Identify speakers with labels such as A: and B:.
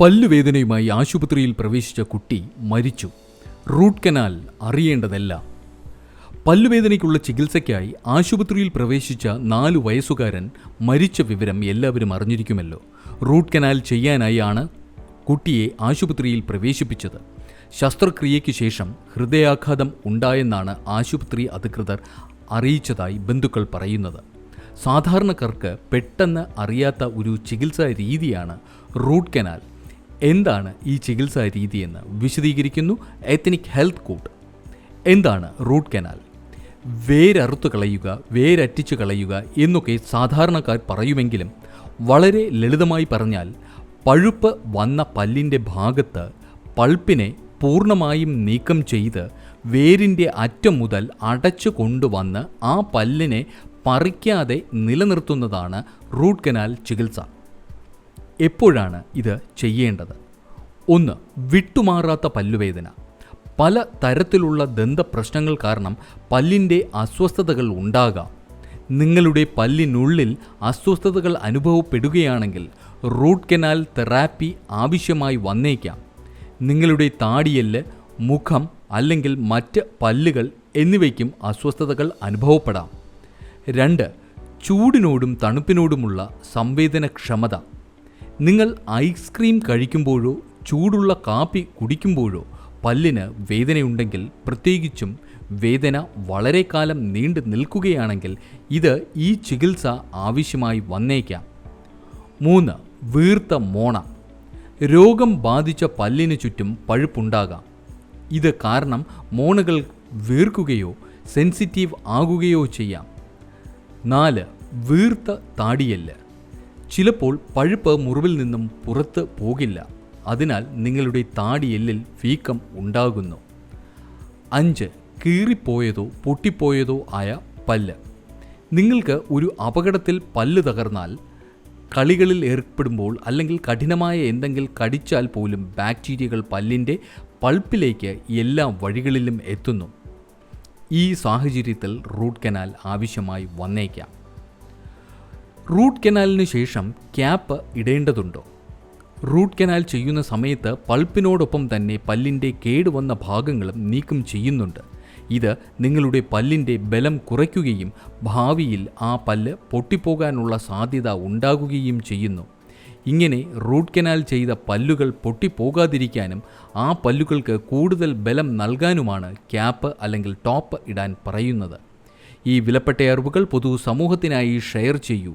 A: പല്ലുവേദനയുമായി ആശുപത്രിയിൽ പ്രവേശിച്ച കുട്ടി മരിച്ചു. Root canal അറിയേണ്ടതല്ല. പല്ലുവേദനയ്ക്കുള്ള ചികിത്സയ്ക്കായി ആശുപത്രിയിൽ പ്രവേശിച്ച നാലു വയസ്സുകാരൻ മരിച്ച വിവരം എല്ലാവരും അറിഞ്ഞിരിക്കുമല്ലോ. റൂട്ട് കനാൽ ചെയ്യാനായാണ് കുട്ടിയെ ആശുപത്രിയിൽ പ്രവേശിപ്പിച്ചത്. ശസ്ത്രക്രിയയ്ക്ക് ശേഷം ഹൃദയാഘാതം ഉണ്ടായെന്നാണ് ആശുപത്രി അധികൃതർ അറിയിച്ചതായി ബന്ധുക്കൾ പറയുന്നത്. സാധാരണക്കാർക്ക് പെട്ടെന്ന് അറിയാത്ത ഒരു ചികിത്സാ രീതിയാണ് റൂട്ട് കനാൽ. എന്താണ് ഈ ചികിത്സാ രീതിയെന്ന് വിശദീകരിക്കുന്നു എത്തനിക് ഹെൽത്ത് കോഡ് എന്താണ് റൂട്ട് കനാൽ വേരറുത്തു കളയുക വേരറ്റിച്ചു കളയുക എന്നൊക്കെ സാധാരണക്കാർ പറയുമെങ്കിലും വളരെ ലളിതമായി പറഞ്ഞാൽ പഴുപ്പ് വന്ന പല്ലിന്റെ ഭാഗത്ത് പൾപ്പിനെ പൂർണമായും നീക്കം ചെയ്ത് വേരിന്റെ അറ്റം മുതൽ അടച്ചു കൊണ്ടുവന്ന് ആ പല്ലിനെ പറിക്കാതെ നിലനിർത്തുന്നതാണ് റൂട്ട് കനാൽ ചികിത്സ. എപ്പോഴാണ് ഇത് ചെയ്യേണ്ടത്? ഒന്ന് വിട്ടുമാറാത്ത പല്ലുവേദന. പല തരത്തിലുള്ള ദന്തപ്രശ്നങ്ങൾ കാരണം പല്ലിന്റെ അസ്വസ്ഥതകൾ ഉണ്ടാകാം. നിങ്ങളുടെ പല്ലിനുള്ളിൽ അസ്വസ്ഥതകൾ അനുഭവപ്പെടുകയാണെങ്കിൽ റൂട്ട് കനാൽ തെറാപ്പി ആവശ്യമായി വന്നേക്കാം. നിങ്ങളുടെ താടിയെല്ല് മുഖം അല്ലെങ്കിൽ മറ്റ് പല്ലുകൾ എന്നിവയ്ക്കും അസ്വസ്ഥതകൾ അനുഭവപ്പെടാം. രണ്ട് ചൂടിനോടും തണുപ്പിനോടുമുള്ള സംവേദനക്ഷമത. നിങ്ങൾ ഐസ്ക്രീം കഴിക്കുമ്പോഴോ ചൂടുള്ള കാപ്പി കുടിക്കുമ്പോഴോ പല്ലിന് വേദനയുണ്ടെങ്കിൽ പ്രത്യേകിച്ചും വേദന വളരെ കാലം നീണ്ടു നിൽക്കുകയാണെങ്കിൽ ഇത് ഈ ചികിത്സ ആവശ്യമായി വന്നേക്കാം. മൂന്ന് വീർത്ത മോണ. രോഗം ബാധിച്ച പല്ലിന് ചുറ്റും പഴുപ്പുണ്ടാകാം. ഇത് കാരണം മോണകൾ വീർക്കുകയോ സെൻസിറ്റീവ് ആകുകയോ ചെയ്യാം. നാല് വീർത്ത താടിയല്ല്. ചിലപ്പോൾ പഴുപ്പ് മുറിവിൽ നിന്നും പുറത്ത് പോകില്ല. അതിനാൽ നിങ്ങളുടെ താടിയെല്ലിൽ വീക്കം ഉണ്ടാകുന്നു. അഞ്ച് കീറിപ്പോയതോ പൊട്ടിപ്പോയതോ ആയ പല്ല്. നിങ്ങൾക്ക് ഒരു അപകടത്തിൽ പല്ല് തകർന്നാൽ കളികളിൽ ഏർപ്പെടുമ്പോൾ അല്ലെങ്കിൽ കഠിനമായ എന്തെങ്കിലും കടിച്ചാൽ പോലും ബാക്ടീരിയകൾ പല്ലിന്റെ പൾപ്പിലേക്ക് എല്ലാ വഴികളിലും എത്തുന്നു. ഈ സാഹചര്യത്തിൽ റൂട്ട് കനാൽ ആവശ്യമായി വന്നേക്കാം. റൂട്ട് കനാലിന് ശേഷം ക്യാപ്പ് ഇടേണ്ടതുണ്ടോ? റൂട്ട് കനാൽ ചെയ്യുന്ന സമയത്ത് പൾപ്പിനോടൊപ്പം തന്നെ പല്ലിന്റെ കേടുവന്ന ഭാഗങ്ങളും നീക്കം ചെയ്യുന്നുണ്ട്. ഇത് നിങ്ങളുടെ പല്ലിന്റെ ബലം കുറയ്ക്കുകയും ഭാവിയിൽ ആ പല്ല് പൊട്ടിപ്പോകാനുള്ള സാധ്യത ഉണ്ടാകുകയും ചെയ്യുന്നു. ഇങ്ങനെ റൂട്ട് കനാൽ ചെയ്ത പല്ലുകൾ പൊട്ടിപ്പോകാതിരിക്കാനും ആ പല്ലുകൾക്ക് കൂടുതൽ ബലം നൽകാനുമാണ് ക്യാപ്പ് അല്ലെങ്കിൽ ടോപ്പ് ഇടാൻ പറയുന്നത്. ഈ വിലപ്പെട്ട അറിവുകൾ പൊതു സമൂഹത്തിനായി ഷെയർ ചെയ്യൂ.